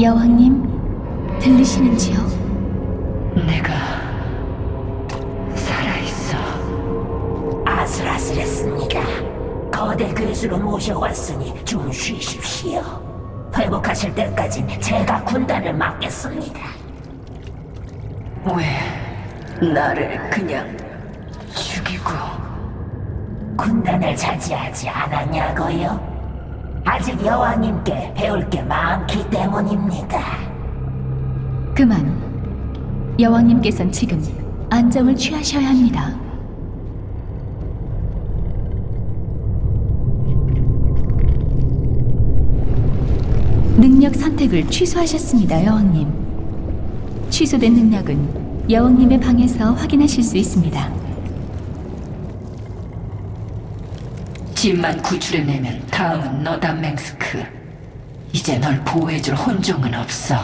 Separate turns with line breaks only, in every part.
여왕님, 들리시는지요?
내가 살아있어.
아슬아슬했습니다. 거대 괴수로 모셔왔으니 좀 쉬십시오. 회복하실 때까진 제가 군단을 맡겠습니다.
왜 나를 그냥 죽이고
군단을 차지하지 않았냐고요? 아직 여왕님께 배울 게 많기 때문입니다.
그만. 여왕님께선 지금 안정을 취하셔야 합니다. 능력 선택을 취소하셨습니다, 여왕님. 취소된 능력은 여왕님의 방에서 확인하실 수 있습니다.
집만 구출해내면 다음은 너다 맹스크. 이제 널 보호해줄 혼종은 없어.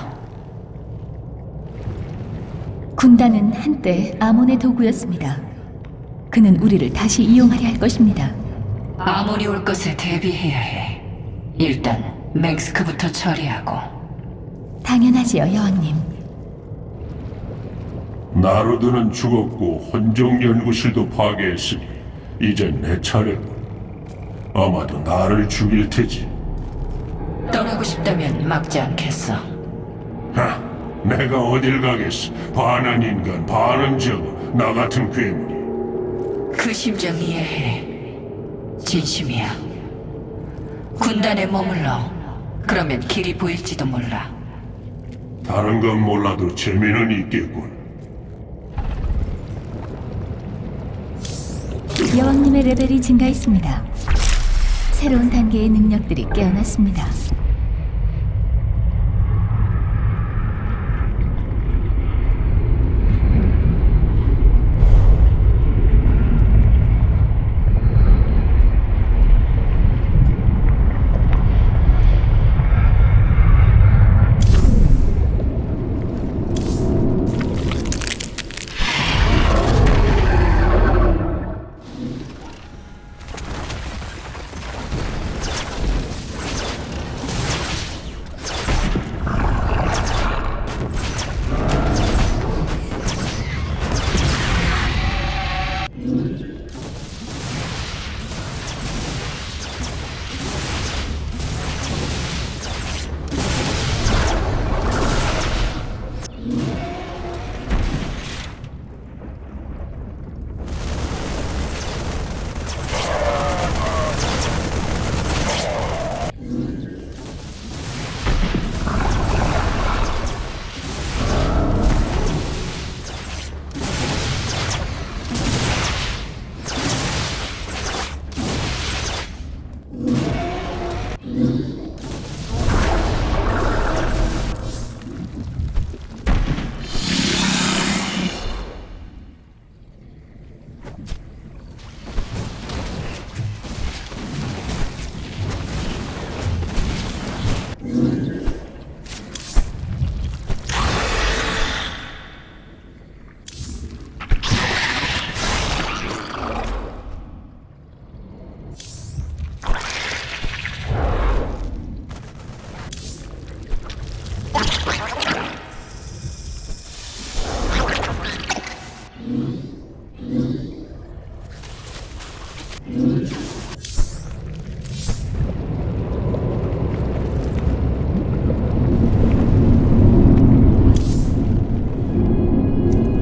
군단은 한때 아몬의 도구였습니다. 그는 우리를 다시 이용하려 할 것입니다.
아무리 올 것에 대비해야 해. 일단 맹스크부터 처리하고.
당연하지요, 여왕님.
나루드는 죽었고 혼종 연구실도 파괴했으니 이젠 내 차례고 아마도 나를 죽일 테지.
떠나고 싶다면 막지 않겠어.
하, 내가 어딜 가겠어? 반은 인간, 반은 저거, 나 같은 괴물이.
그 심정 이해해. 진심이야. 군단에 머물러. 그러면 길이 보일지도 몰라.
다른 건 몰라도 재미는 있겠군.
여왕님의 레벨이 증가했습니다. 새로운 단계의 능력들이 깨어났습니다.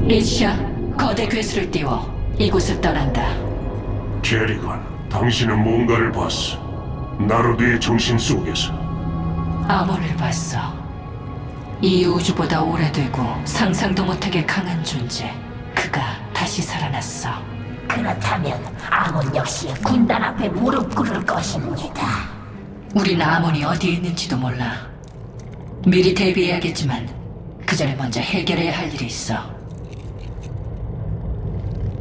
리시아, 거대 괴수를 띄워 이곳을 떠난다.
게리건, 당신은 뭔가를 봤어. 나루드의 정신 속에서.
암호를 봤어. 이 우주보다 오래되고 상상도 못하게 강한 존재. 그가 다시 살아났어.
그렇다면 아몬 역시 군단 앞에 무릎 꿇을 것입니다.
우린 아몬이 어디에 있는지도 몰라. 미리 대비해야겠지만 그 전에 먼저 해결해야 할 일이 있어.